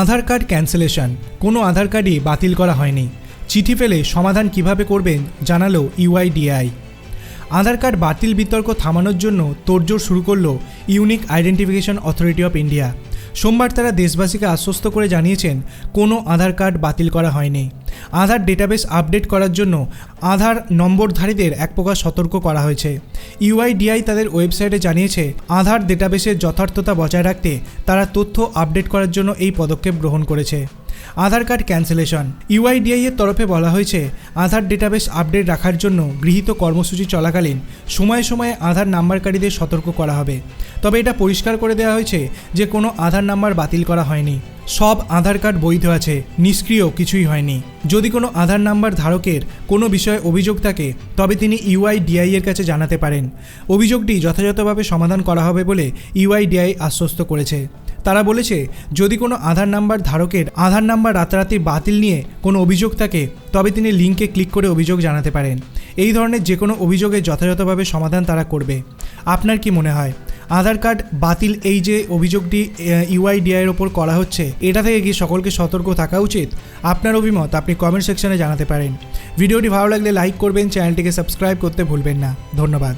আধার card cancellation. কোনো আধার কার্ডই বাতিল করা হয়নি। চিঠি পেলে সমাধান কীভাবে করবেন জানালো ইউআইডিআই আধার কার্ড বাতিল বিতর্ক থামানোর জন্য তোড়জোড় শুরু করল unique identification authority of India. সোমবার তারা দেশবাসীকে আশ্বস্ত করে জানিয়েছেন, কোনো আধার কার্ড বাতিল করা হয়নি। আধার ডেটাবেস আপডেট করার জন্য আধার নম্বরধারীদের এক প্রকার সতর্ক করা হয়েছে। ইউআইডিআই তাদের ওয়েবসাইটে জানিয়েছে, আধার ডেটাবেসের যথার্থতা বজায় রাখতে তারা তথ্য আপডেট করার জন্য এই পদক্ষেপ গ্রহণ করেছে। আধার কার্ড ক্যান্সেলেশন। ইউআইডিআই এর তরফে বলা হয়েছে, আধার ডেটাবেস আপডেট রাখার জন্য গৃহীত কর্মসূচি চলাকালীন সময়ে সময়ে আধার নাম্বারকারীদের সতর্ক করা হবে। তবে এটা পরিষ্কার করে দেওয়া হয়েছে যে কোনো আধার নাম্বার বাতিল করা হয়নি। সব আধার কার্ড বৈধ আছে, নিষ্ক্রিয় কিছুই হয়নি। যদি কোনো আধার নাম্বার ধারকের কোনো বিষয়ে অভিযোগ থাকে, তবে তিনি ইউআইডিআই এর কাছে জানাতে পারেন। অভিযোগটি যথাযথভাবে সমাধান করা হবে বলে ইউআইডিআই আশ্বস্ত করেছে। তারা বলেছে, যদি কোনো আধার নাম্বার ধারকের আধার নাম্বার রাতারাতি বাতিল নিয়ে কোনো অভিযোগ থাকে, তবে তিনি লিঙ্কে ক্লিক করে অভিযোগ জানাতে পারেন। এই ধরনের যে কোনো অভিযোগের যথাযথভাবে সমাধান তারা করবে। আপনার কি মনে হয়? আধার কার্ড বাতিল এই যে অভিযোগটি ইউআইডিআই এর ওপর করা হচ্ছে, এটা থেকে কি সকলকে সতর্ক থাকা উচিত? আপনার অভিমত আপনি কমেন্ট সেকশনে জানাতে পারেন। ভিডিওটি ভালো লাগলে লাইক করবেন, চ্যানেলটিকে সাবস্ক্রাইব করতে ভুলবেন না। ধন্যবাদ।